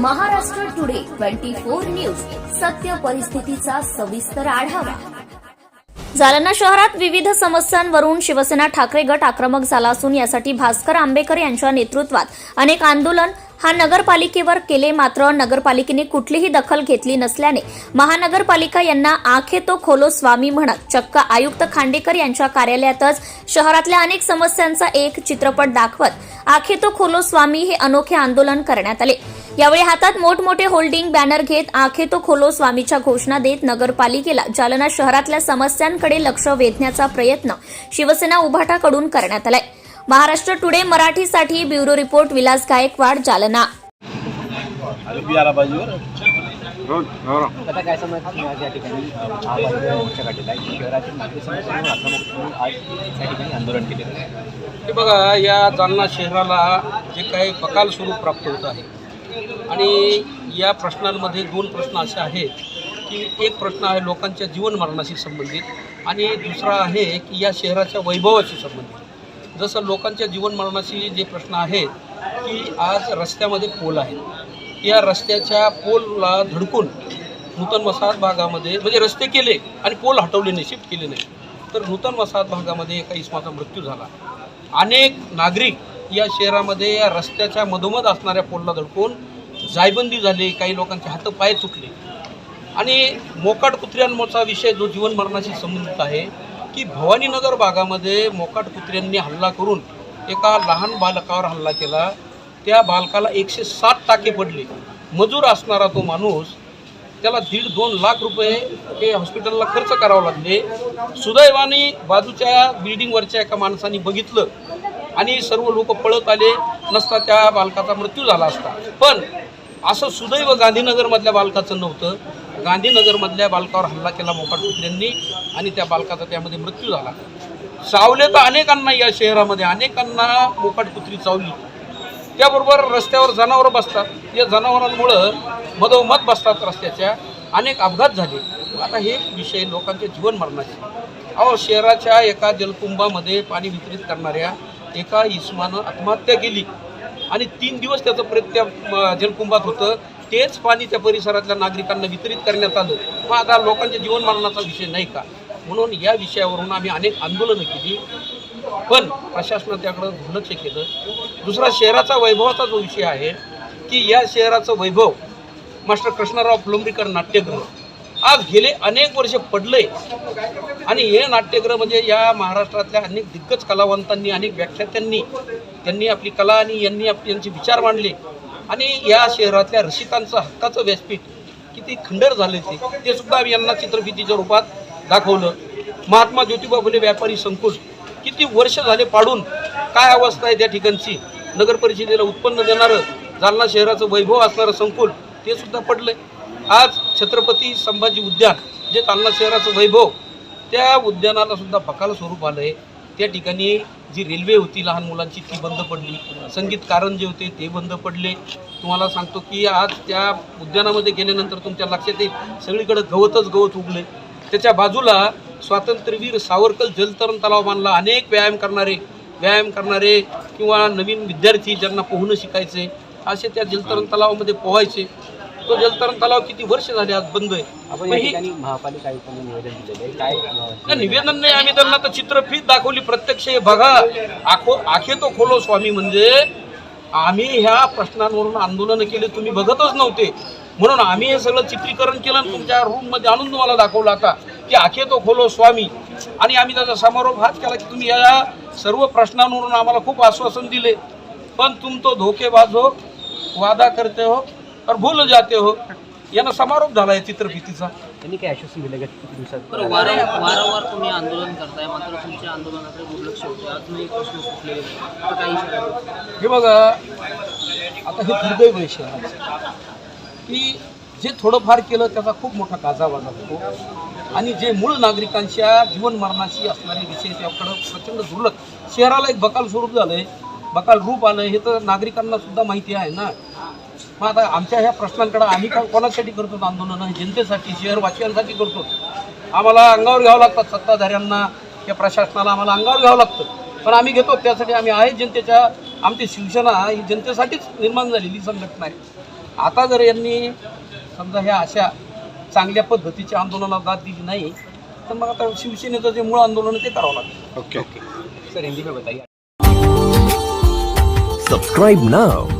Maharashtra today twenty four news. सत्य परिस्थितीचा सविस्तर आढावा. जालना शहरात विविध समस्यांवरून शिवसेना ठाकरे गट आक्रमक झाला असून यासाठी भास्कर आंबेकर यांच्या नेतृत्वात अनेक आंदोलन हा नगरपालिकेवर केले मात्र नगरपालिकेने कुठलीही दखल घेतली नसल्याने महानगरपालिका यांना आखे तो खोलो स्वामी म्हणत चक्क आयुक्त खांडेकर यांच्या कार्यालयातच शहरातल्या अनेक समस्यांचा एक चित्रपट दाखवत आखे तो खोलो स्वामी हे अनोखे आंदोलन करण्यात आले. यावेळी हातात मोठमोठे होल्डिंग बॅनर घेत आखे तो खोलो स्वामीच्या घोषणा देत नगरपालिकेला जालना शहरातल्या समस्यांकडे लक्ष वेधण्याचा प्रयत्न शिवसेना उभाटाकडून करण्यात आलाय. महाराष्ट्र टुडे मराठीसाठी ब्युरो रिपोर्ट विलास गायकवाड जालना. बरं आता काय समज आज या ठिकाणी अ, महापालिका मोर्चा काढलेला आहे शहरातील नागरिक समस्यांवर आक्रमक म्हणून आज या ठिकाणी आंदोलन केलेलं आहे हे बघा या जालना शहराला जे काही बकाल स्वरूप प्राप्त होत आहे आणि या प्रश्नांमध्ये दोन प्रश्न असे आहेत की एक प्रश्न आहे लोकांच्या जीवन मरणाशी संबंधित आणि दुसरा आहे की या शहराच्या वैभवाशी संबंधित. जसं लोकांच्या जीवन मरणाशी जे प्रश्न आहेत की आज रस्त्यामध्ये पोल आहेत. या रस्त्याच्या पोलला धडकून नूतन वसाहत भागामध्ये म्हणजे रस्ते केले आणि पोल हटवले नाही शिफ्ट केले नाही. तर नूतन वसाहत भागामध्ये एका इसमाचा मृत्यू झाला. अनेक नागरिक या शहरामध्ये या रस्त्याच्या मधोमध असणाऱ्या पोलला धडकून जायबंदी झाली काही लोकांचे हात पाय तुटले. आणि मोकाट कुत्र्यांचा विषय जो जीवन मरणाशी संबंधित आहे की भवानीनगर भागामध्ये मोकाट कुत्र्यांनी हल्ला करून एका लहान बालकावर हल्ला केला. त्या बालकाला एकशे सात टाके पडले. मजूर असणारा तो माणूस त्याला दीड दोन लाख रुपये हे हॉस्पिटलला खर्च करावे लागले. सुदैवाने बाजूच्या बिल्डिंगवरच्या एका माणसाने बघितलं आणि सर्व लोक पळत आले. नसता त्या बालकाचा मृत्यू झाला असता. पण असं सुदैव गांधीनगरमधल्या बालकाचं नव्हतं. गांधीनगरमधल्या बालकावर हल्ला केला मोकाट कुत्र्यांनी आणि त्या बालकाचा त्यामध्ये मृत्यू झाला. चावले तर अनेकांना या शहरामध्ये अनेकांना मोकाट कुत्री चावली. त्याबरोबर रस्त्यावर जनावरं बसतात. या जनावरांमुळं मधोमध बसतात रस्त्याच्या. अनेक अपघात झाले. आता हे विषय लोकांच्या जीवन मरणाचे. अहो शहराच्या एका जलकुंभामध्ये पाणी वितरित करणाऱ्या एका इस्मानं आत्महत्या केली. आणि तीन दिवस त्याचं प्रेत जलकुंभात होतं. तेच पाणी त्या परिसरातल्या नागरिकांना वितरित करण्यात आलं. मग आता लोकांच्या जीवनमरणाचा विषय नाही का? म्हणून या विषयावरून आम्ही अनेक आंदोलनं केली. पण प्रशासनानं त्याकडं दुर्लक्ष केलं. दुसरा शहराचा वैभवाचा जो विषय आहे की या शहराचं वैभव मास्टर कृष्णराव फुलंब्रीकर नाट्यगृह आज गेले अनेक वर्ष पडले आणि हे नाट्यगृह म्हणजे या महाराष्ट्रातल्या अनेक दिग्गज कलावंतांनी अनेक व्याख्यात्यांनी त्यांनी आपली कला आणि यांनी आपली यांचे विचार मांडले. आणि या शहरातल्या रसिकांचं हक्काचं व्यासपीठ किती खंडर झाले ते ते सुद्धा आम्ही यांना चित्रफितीच्या रूपात दाखवलं. महात्मा ज्योतिबा फुले व्यापारी संकुल किती वर्ष झाले पाडून काय अवस्था आहे त्या ठिकाणची? नगर परिषदेला उत्पन्न देणारं जालना शहराचं वैभव असणारं संकुल ते सुद्धा पडलंय. आज छत्रपती संभाजी उद्यान जे जालना शहराचं वैभव त्या उद्यानाला सुद्धा फकाल स्वरूप आलं आहे त्या ठिकाणी जी रेल्वे होती लहान मुलांची ती बंद पडली. संगीत कारण जे होते ते बंद पडले. तुम्हाला सांगतो की आज त्या उद्यानामध्ये गेल्यानंतर तुमच्या लक्षात येईल सगळीकडे गवतच गवत उगले. त्याच्या बाजूला स्वातंत्र्यवीर सावरकर जलतरण तलाव बांधला. अनेक व्यायाम करणारे व्यायाम करणारे किंवा नवीन विद्यार्थी ज्यांना पोहणं शिकायचे असे त्या जलतरण तलावामध्ये पोहायचे. तो जलतरण तलाव किती वर्ष झाले आज बंद आहे? आपण मग या ही- ठिकाणी महापालिका आयुक्तांनी निवेदन दिलेलं आहे. काय अ, नाही, निवेदन नाही आम्ही त्यांना तर चित्रफित दाखवली. प्रत्यक्ष हे बघा. आखो आखे तो खोलो स्वामी म्हणजे आम्ही ह्या प्रश्नांवरून आंदोलन केले. तुम्ही बघतच नव्हते. म्हणून आम्ही हे सगळं चित्रीकरण केलं आणि तुमच्या रूममध्ये आणून तुम्हाला दाखवलं आता की आखे तो खोलो स्वामी. आणि आम्ही त्याचा समारोप हाच केला की तुम्ही या सर्व प्रश्नांवरून आम्हाला खूप आश्वासन दिले. पण तुम तो धोकेबाज हो वादा करते हो. और भूल जाते हो। यानं समारोप झाला आहे चित्रफितीचा। त्यांनी काय आश्वासन दिलं का किती दिवसात? बरं वारंवार वारंवार तुम्ही आंदोलन करताय मात्र तुमच्या आंदोलनाकडे दुर्लक्ष होते. अजूनही प्रश्न सुटलेले नाही आता काही इशारा हे बघा आता हे दुर्दैव आहे. शहराचं की जे थोडंफार केलं त्याचा खूप मोठा गाजावाजा होतो आणि जे मूळ नागरिकांच्या जीवन मरणाशी असणारे विषय त्याकडं प्रचंड दुर्लक्ष. शहराला एक बकाल स्वरूप झालंय. बकाल रूप आलं हे तर नागरिकांना सुद्धा माहिती आहे ना. मग आता आमच्या ह्या प्रश्नांकडे आम्ही का कोणासाठी करतो आंदोलन? हे जनतेसाठी शहरवासियांसाठी करतो. आम्हाला अंगावर घ्यावं लागतात सत्ताधाऱ्यांना या प्रशासनाला आम्हाला अंगावर घ्यावं लागतं. पण आम्ही घेतो त्यासाठी आम्ही आहे जनतेच्या आमची शिवसेना ही जनतेसाठीच निर्माण झालेली संघटना आहे. आता जर यांनी समजा ह्या अशा चांगल्या पद्धतीच्या आंदोलनाला दाद दिली नाही तर मग आता शिवसेनेचं जे मूळ आंदोलन आहे ते करावं लागेल. ओके. सर हिंदी में बताइए Subscribe now